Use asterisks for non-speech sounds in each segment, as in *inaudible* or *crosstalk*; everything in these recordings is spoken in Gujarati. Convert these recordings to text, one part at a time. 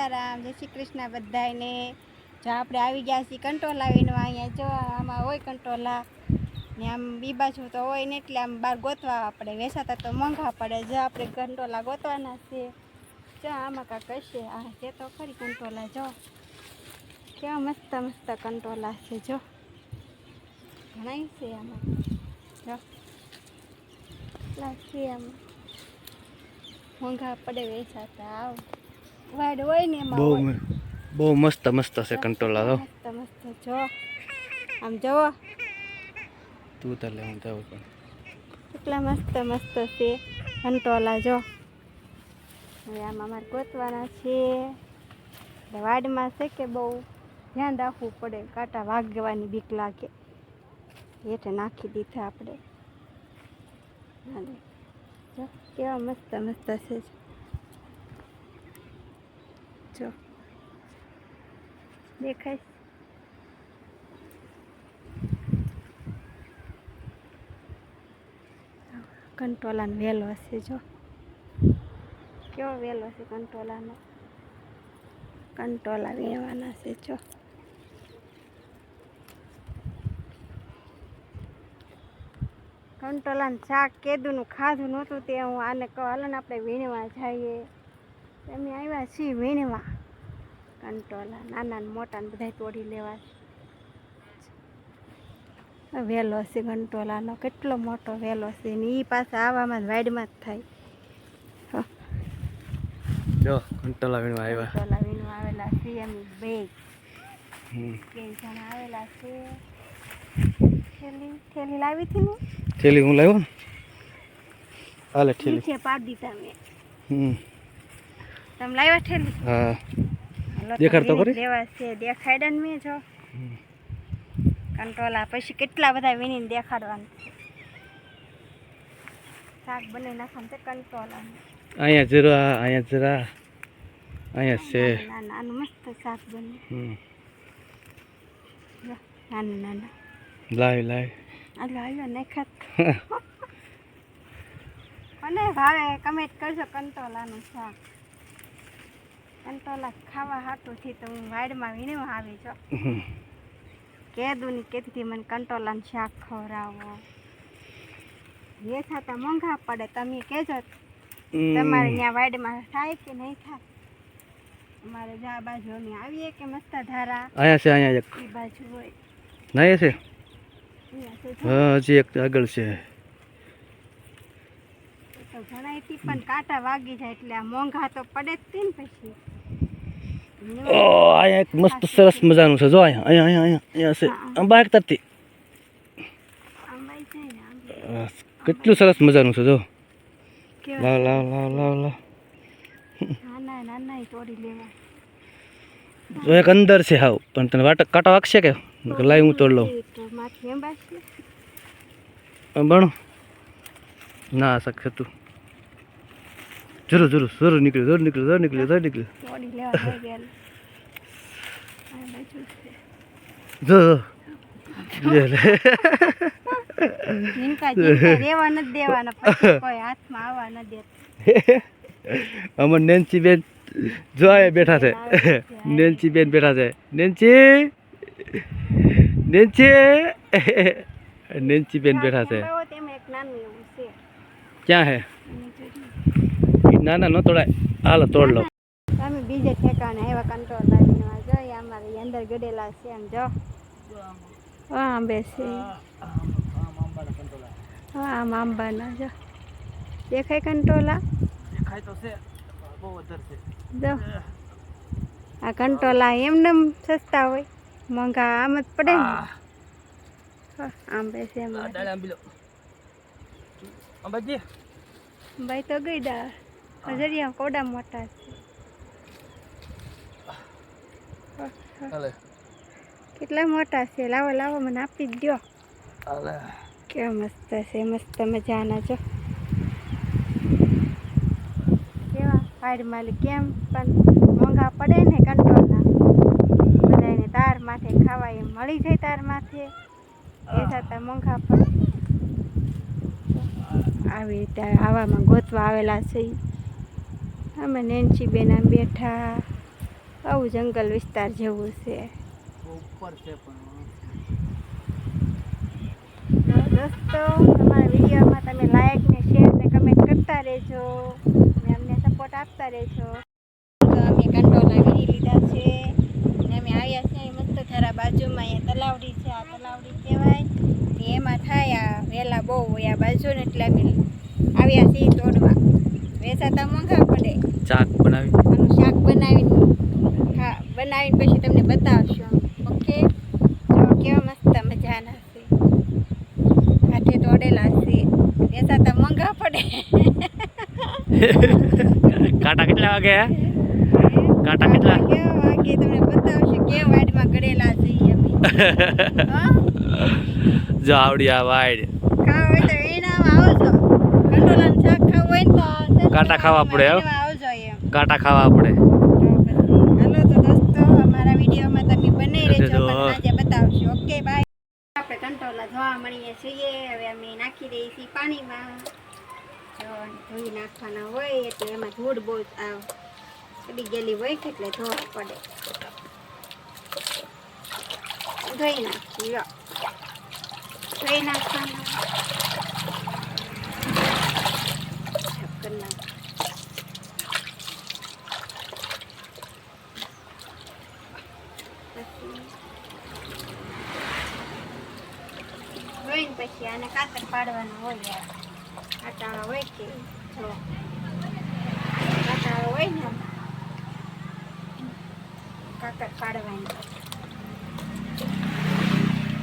સીતારામ, જય શ્રી કૃષ્ણ બધાને જો આપણે આવી ગયા છીએ કંટોલા આવીને અહીંયા જો આમાં હોય કંટોલા. ને આમ બી બાજુ તો હોય ને એટલે આમ બહાર ગોતવા આપણે, વેસાતા તો મોંઘા પડે. જો આપણે કંટોલા ગોતવાના છે જો આમાં કાંક હશે. આ છે તો ખરી કંટોલા, જો. કેવા મસ્ત મસ્ત કંટોલા છે, જો. ઘણા છે આમાં. જો. કેટલા છે આમાં? મોંઘા પડે વેચાતા આવ. વાડ હોય ને એમાં બહુ બહુ મસ્ત મસ્ત છે કંટોલા તો મસ્ત મસ્ત જો આમ જોવો. તું તારે હું જાઉં પણ કેટલા મસ્ત મસ્ત છે. કંટોલા જો. હવે આમાં અમારે ગોતવાના છે. વાડમાં છે કે બહુ ધ્યાન રાખવું પડે. કાંટા વાગવાની બીક લાગે. હેઠે નાખી દીધા આપણે. કેવા મસ્ત મસ્ત છે. જો. દેખાય? કંટોલાનો વેલો હશે જો. કેવો વેલો છે કંટોલાનો? કંટોલા વીણવાના છે જો. કંટોલાનું શાક, કેદુનું ખાધું નહોતું તે હું આને કહું, હાલો ને આપણે વીણવા જઈએ. અમે આવ્યા છીએ વીણવા. કંટોલા નાના ને મોટા ને બધા તોડી લેવા. વેલો છે કંટોલાનો કેટલો મોટો વેલો છે ને એ પાસે આવામાં જ વાડમાં જ થાય. જો કંટોલા વીણવા આવ્યા. કંટોલા વીણવા આવેલા છે એમ બે. બે જણા આવેલા છે. થેલી થેલી લાવી હતી ને? થેલી હું લાવ્યો હાલે થેલી. પાડી દીધા મેં. હમ. તમે લાવ્યા ઠેલી હા. દેખાડ તો કરી. લેવા છે દેખાડ્યા ને મેં જો. કંટોલા પછી કેટલા બધા વીણીને દેખાડવાનું શાક બની નાખવાનું છે કંટોલા અહીંયા જરા અહીંયા જરા. અહીંયા છે. નાનું મસ્ત શાક બને. હમ. નાનું નાના. લાવી લાવી હાલો નાખાત મને ભાવે કમેન્ટ કરજો કંટોલાનું શાક. કંટોલા ખાવા હાટુંથી તો હું વાડમાં વીણવા આવી છો. કેદું ની કેદથી મને કંટોલાનું શાક ખવડાવો. એ થતા મોંઘા પડે તમે કહેજો. તમારે ત્યાં વાડમાં થાય કે નહીં થાય? અમારે જા બાજુ અમે આવીએ કે મસ્ત ધારા. અહીંયા છે અહીંયા એક. એ બાજુ હોય. નહીં છે? હા હજી એક આગળ છે. તો ઘણા થી પણ કાંટા વાગી જાય એટલે આ મોંઘા તો પડે જ ને પછી. અહીંયા એક મસ્ત સરસ મજાનું છે. જો અહીંયા અહીંયા અહીંયા અહીંયા છે. અંબા એક તરતી કેટલું સરસ મજાનું છે જો. લાવ લાવ લાવ લાવ લાવ. જો એક અંદર છે હાવ પણ તને વાટ કાંટા વાગશે કે? લાઈ હું તોડ લઉં. ભણો ના શકશે તું જરૂર જરૂર જરૂર નીકળ્યું જરૂર નીકળ્યું જરૂર નીકળ્યું જરૂર નીકળ્યું. જો. લે લે. અમાર નેન્સી બેન જો બેઠા છે. નેન્સી બેન બેઠા છે. નેન્સી! નેન્સી! નેન્સી બેન બેઠા છે. ક્યાં હે? ના ઈ ન તોડાય હાલો તોડ લો તમે બીજે ઠેકાણે એવા કંટ્રોલ લાવીને જોઈએ અમારે અંદર ગડેલા છે એમ જો હા આંબે છે હા આમ આંબાના જો દેખાય કંટોલા દેખાય તો છે બહુ વધારે છે જો આ કંટોલા એમને સસ્તા હોય મોંઘા આમ જ પડે ને હા, આંબે છે અંબાજી ભાઈ તો ગઈડા હજરિયા કોડા મોટા છે. કેટલા મોટા છે? લાવો લાવો મને આપી જ દો કેવા મસ્ત છે મસ્ત મજાના જો કેવા? પાડમાલી કેમ? પણ મોંઘા પડે ને કંટ્રોલના બધાને તાર માથે ખાવા એમ મળી જાય તાર માથે. એ થતા મોંઘા પડે. આવી રીતે આવામાં ગોતવા આવેલા છે. અમે નેન્સી બેન આમ બેઠા. આવું જંગલ વિસ્તાર જેવું છે. ઉપર છે પણ દોસ્તો તમારા વિડીયોમાં તમે લાઈક ને શેર ને કમેન્ટ કરતા રહેજો. અને અમને સપોર્ટ આપતા રહેજો. તો અમે કંટોલા વીણી લીધા છે. ને અમે આવ્યા છીએ મસ્ત થરા બાજુમાં અહીંયા તલાવડી છે. આ તલાવડી કહેવાય. એમાં થાય આ વહેલા બહુ હોય આ બાજુ ને એટલે અમે આવ્યા છીએ તોડવા. વેચાતા મોંઘા પડે. ચાક બનાવી? આનું શાક બનાવીને ખા બનાવીને પછી તમને બતાવશું. ઓકે? જો કેવા મસ્ત મજાના છે. હાથે તોડેલા છે. વેચાતા મોંઘા પડે. *laughs* કાંટા કેટલા વાગે કાંટા કેટલા? કેવા વાગે? તમને બતાવશું કે વાડમાં ગળેલા છે *laughs* જો આવડી આ ખાવા હોય તો એનામાં આવજો કંટોલાનું શાક ખાવું હોય ને તો કાંટા ખાવા પડે, કાંટા ખાવા પડે. હાલો તો દોસ્તો અમારા વિડીયોમાં તમે બને રહેજો આજે બતાવશું. Okay bye. આપણે કંટોલા ધોવા મળીએ છીએ. હવે અમે નાખી દઈએ છીએ પાણીમાં. ધોઈ નાખવાના હોય એટલે એમાં ધૂળ બહુ ચડી ગયેલી હોય એટલે ધોવા પડે. ધોઈ નાખી લો ધોઈ નાખવાના સાફ કરી નાખ પછી ધોઈને પછી આને કાતર પાડવાનું હોય આટાળા હોય કે જો. આટાળા હોય ને. કાતર પાડવાની.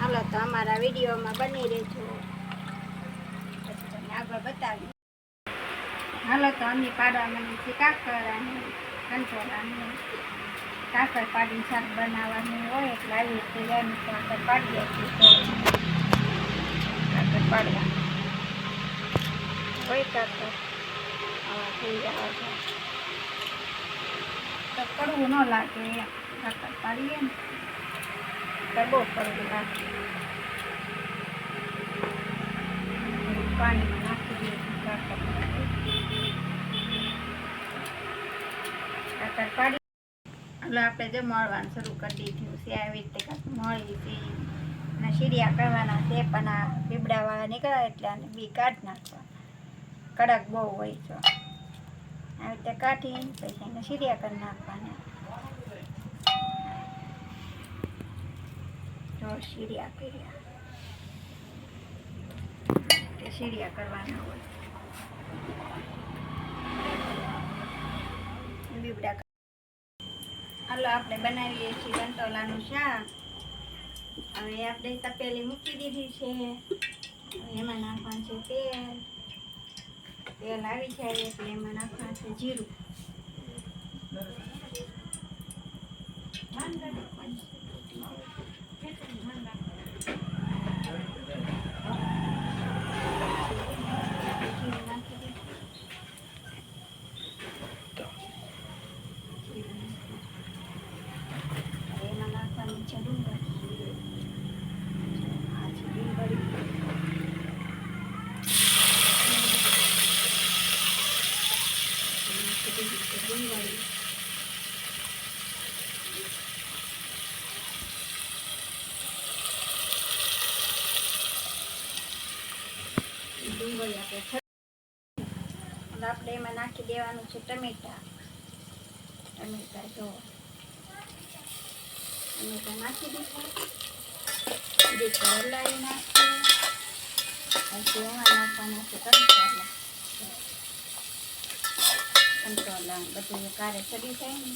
હાલો, તો અમારા વિડીયોમાં બની રહેજો આગળ બતાવી હાલો, તો અમે પાડવા મને છે કાકર અને કાકર પાડીને શાક બનાવવાનું હોય એટલે આવી રીતે કાકર પાડીએ છીએ. તો કાકર પાડવાનું હોય કાકર આવા થઈ જાય તો કડવું ન લાગે એમ. કાકર પાડીએ ને. તો બહુ કડવું લાગે. પાણીમાં નાખી દઈએ કાકર પાડી એટલે આપણે જે મળવાનું શરૂ કરી દીધું છે, આવી રીતે કાંઈક મળી છે. અને સીડિયા કરવાના છે, પણ આ પીપળાવાળા નીકળે એટલે આને બી કાઢી નાખવા. કડક બહુ હોય છે. આવી રીતે કાઢી પછી એને સીડિયા કરી નાખવાના. જો સીડિયા કર્યા. તે સીડિયા કરવાના હોય. બીબડા હાલો, આપણે બનાવીએ છીએ કંટોલાનું શાક. હવે આપણે તપેલી મૂકી દીધી છે. એમાં નાખવાનું છે તેલ. તેલ આવી જાય એટલે એમાં નાખવાનું છે જીરું નાખી દીધું. હવે એમાં નાખવાની છે ડુંગળી આ છે ડુંગળી છે ડુંગળી આપણે આપણે એમાં નાખી દેવાનું છે ટમેટા. ટમેટા જો. ટમેટા નાખી દીધા. હલાવી નાખીએ પછી એમાં નાખવાના છે કંટોલા કંટોલા બધું કારે ચડી જાય ને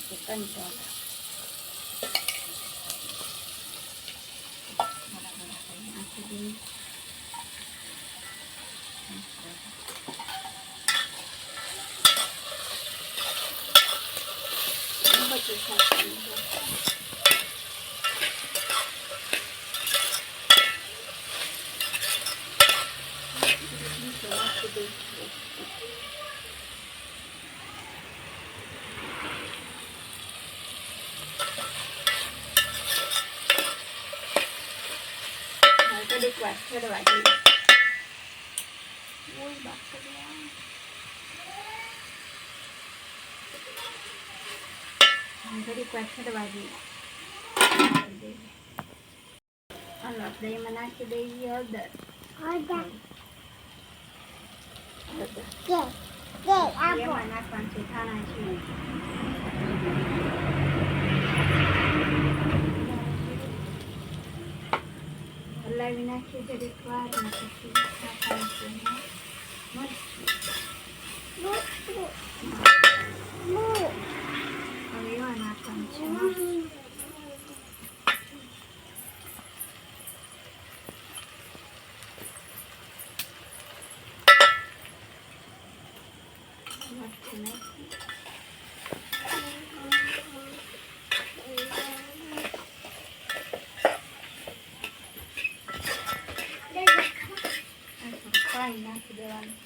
પછી કંટોલા બરાબર આપણે નાખી દઈએ બધું નાખવાનું છે. નીચે નાખી દઈશું. હવે થોડીક વાર ચડવા બાપરે. ઘડીક વાર છડવા દઈએ હાલો આપણે એમાં નાખી દઈએ હળદર હળદર. નાખવાનું છે ધાણા જીરું હલાવી નાખી જરીક વાર અને પછી નાખવાનું છે એમાં મરચું. હવે એમાં નાખવાનું છે મરચું. મરચું નાખી. અને થોડું પાણી નાખી દેવાનું.